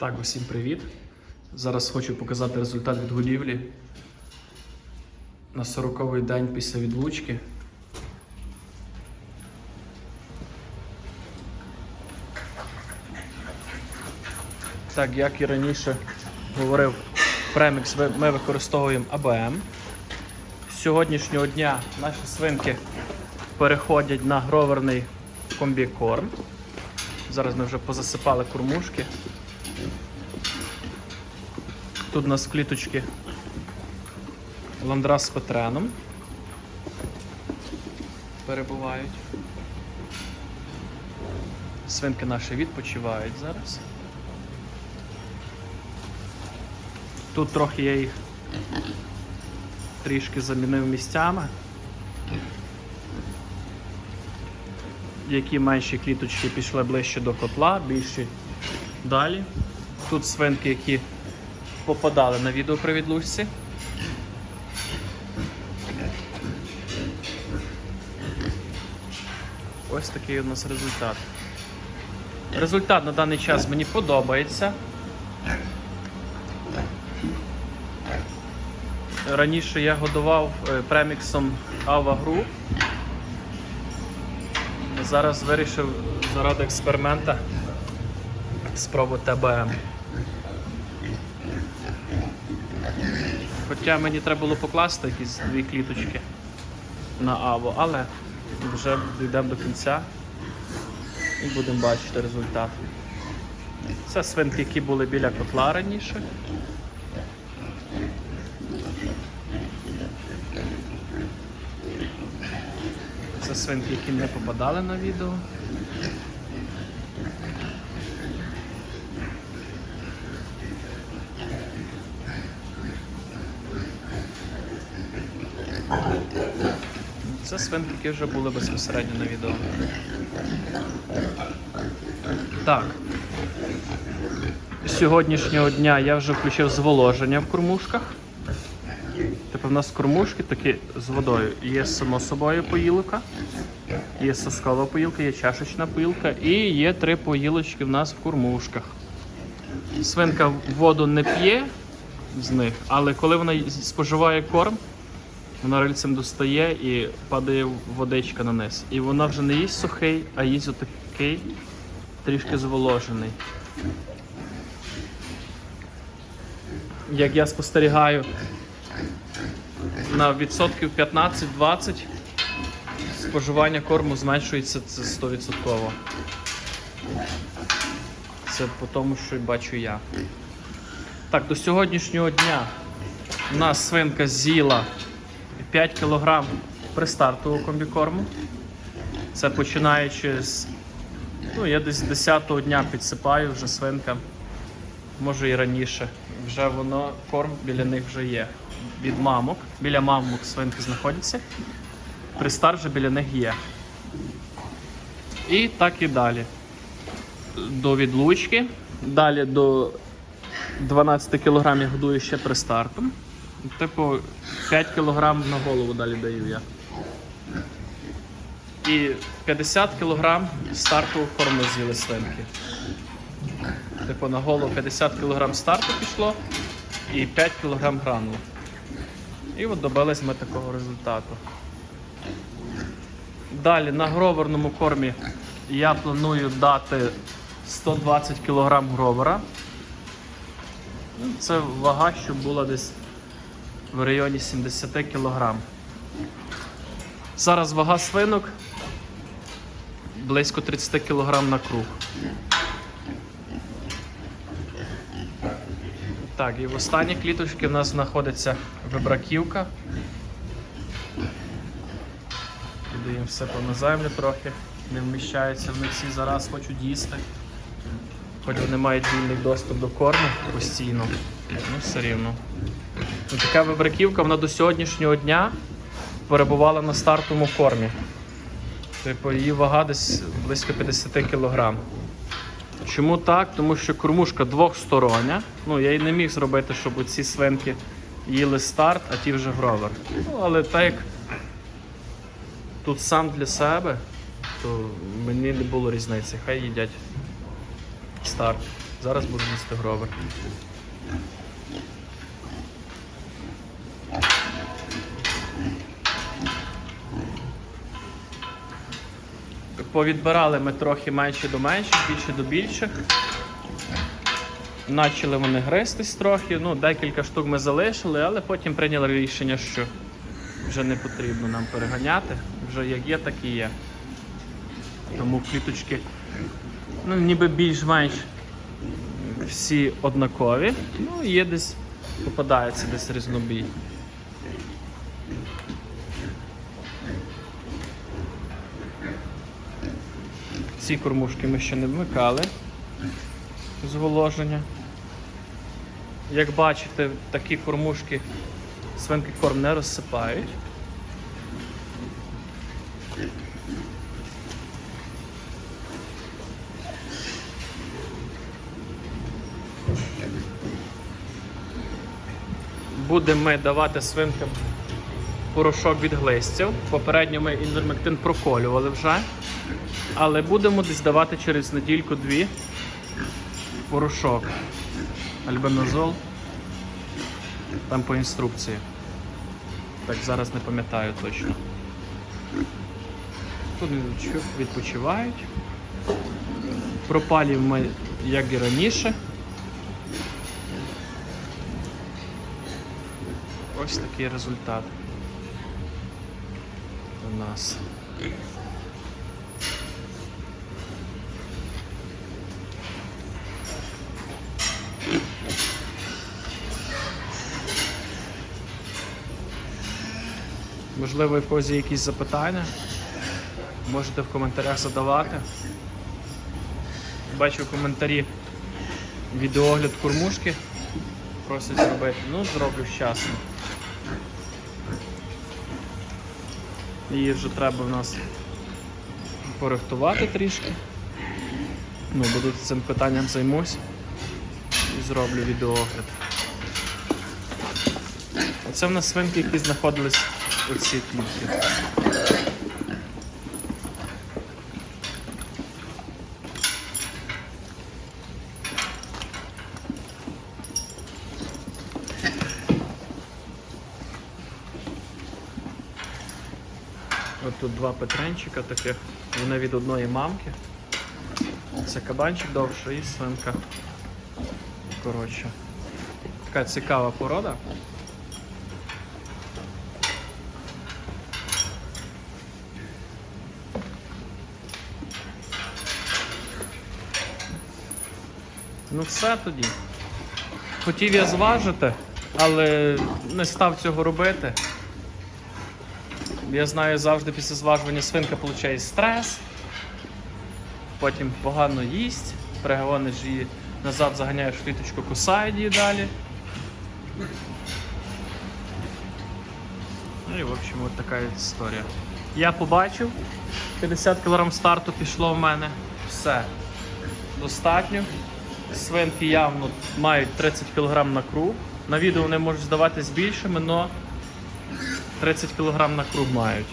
Так, усім привіт. Зараз хочу показати результат відгодівлі на 40-й день після відлучки. Так, як і раніше говорив премікс, ми використовуємо АБМ. З сьогоднішнього дня наші свинки переходять на гроверний комбікорм. Зараз ми вже позасипали кормушки. Тут у нас кліточки ландрас з петреном. Перебувають. Свинки наші відпочивають зараз. Тут трохи я їх трішки замінив місцями. Які менші кліточки пішли ближче до котла, більші далі. Тут свинки, які попадали на відео при. Ось такий у нас результат. Результат на даний час мені подобається. Раніше я годував е, преміксом Ava Group. Зараз вирішив заради експеримента спробувати АБМ. Хоча мені треба було покласти якісь дві кліточки на Аво, але вже дійдемо до кінця і будемо бачити результат. Це свинки, які були біля котла раніше. Це свинки, які не попадали на відео. Це свинки, які вже були безпосередньо на відео. Так. З сьогоднішнього дня я вже включив зволоження в кормушках. Тепер у нас кормушки такі з водою. Є само собою поїлка, є соскова поїлка, є чашечна поїлка і є три поїлочки в нас в кормушках. Свинка воду не п'є з них, але коли вона споживає корм, вона рильцем достає і падає водичка на низ. І вона вже не їсть сухий, а їсть отакий трішки зволожений. Як я спостерігаю, на відсотків 15-20 споживання корму зменшується це 100%. Це по тому, що бачу я. Так, до сьогоднішнього дня у нас свинка з'їла 5 кг пристартового комбікорму. Це починаючи з. Ну, я десь з 10-го дня підсипаю вже свинкам, може і раніше. Вже воно, корм біля них вже є. Від мамок. Біля мамок свинки знаходяться. Пристар вже біля них є. І так і далі. До відлучки. Далі до 12 кг годую ще пристартом. Типу 5 кг на голову далі даю я. І 50 кг стартового корму з'їли свинки. Типу на голову 50 кг старту пішло і 5 кг гранулу. І от добились ми такого результату. Далі на гроверному кормі я планую дати 120 кг гровера. Ну, Це вага, щоб була десь в районі 70 кг. Зараз вага свинок близько 30 кг на круг. Так, і в останній кліточці в нас знаходиться вибраківка. Туди їм все на землю трохи. Не вміщаються вони всі зараз хочуть їсти. Хоч вони мають вільний доступ до корму постійно, ну все рівно. Ну, така вибраківка вона до сьогоднішнього дня перебувала на стартовому кормі. Типу, її вага десь близько 50 кг. Чому так? Тому що кормушка двохстороння. Ну, я й не міг зробити, щоб ці свинки їли старт, а ті вже гровер. Ну, але так як тут сам для себе, то мені не було різниці. Хай їдять старт. Зараз буду їсти гровер. Повідбирали ми трохи менше до менших, більше до більших. Начали вони гристись трохи, ну, декілька штук ми залишили, але потім прийняли рішення, що вже не потрібно нам переганяти. Вже як є, так і є. Тому кліточки ну, ніби більш-менш всі однакові. Ну, є десь, попадається десь різнобій. Ці кормушки ми ще не вмикали з оголошення. Як бачите, такі кормушки свинки корм не розсипають. Будемо ми давати свинкам порошок від глистів. Попередньо ми інвермектин проколювали вже. Але будемо десь давати через недільку-дві порошок. Альбенозол. Там по інструкції. Так, зараз не пам'ятаю точно. Тут відпочивають. Пропалів ми, як і раніше. Ось такий результат у нас. Можливо, в когось є якісь запитання. Можете в коментарях задавати. Бачу коментарі відеогляд кормушки. Просять зробити. Ну, зроблю з Її вже треба в нас порихтувати трішки. Ну, буду цим питанням займусь і зроблю відеогляд. Оце в нас свинки, які знаходились у цій клітці. Тут два петренчика таких, вони від одної мамки. Це кабанчик довший і свинка. Коротше. Така цікава порода. Ну все тоді. Хотів я зважити, але не став цього робити. Я знаю, завжди після зважування свинка отримує стрес, потім погано їсть, перегониш її назад, заганяєш в кліточку, кусають її далі. Ну і в общем, от така історія. Я побачив, 50 кг старту пішло в мене. Все. Достатньо. Свинки явно мають 30 кг на круг. На відео вони можуть здаватись більшими, але 30 кг на круг мають.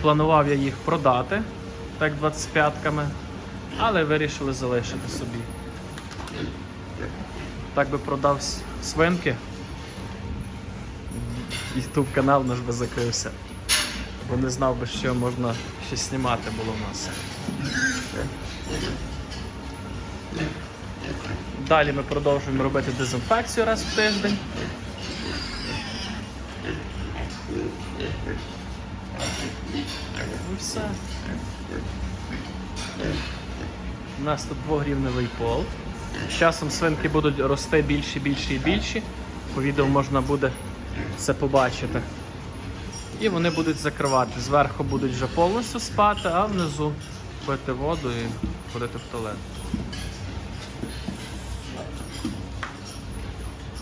Планував я їх продати, так 25-ками, але вирішили залишити собі. Так би продав свинки. Ютуб канал наш би закрився. Бо не знав би, що можна щось знімати було в нас. Далі ми продовжуємо робити дезінфекцію раз в тиждень. І все. У нас тут двогрівневий пол. З часом свинки будуть рости більше, більше і більше. По відео можна буде це побачити. І вони будуть закривати. Зверху будуть вже повністю спати, а внизу пити воду і ходити в туалет.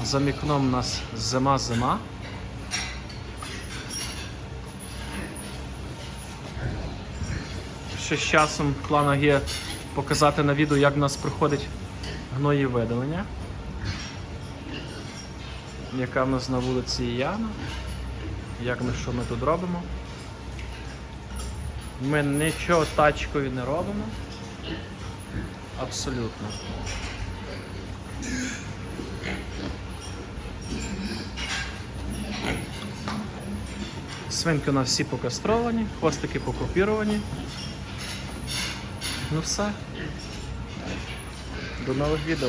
За вікном у нас зима-зима. Ще з часом в планах є показати на відео, як в нас проходить гноєвидалення. Яка в нас на вулиці Яна. Як ми що ми тут робимо. Ми нічого тачкою не робимо. Абсолютно. Свинки у нас всі покастровані, хвостики покупіровані. Ну все. До нових відео.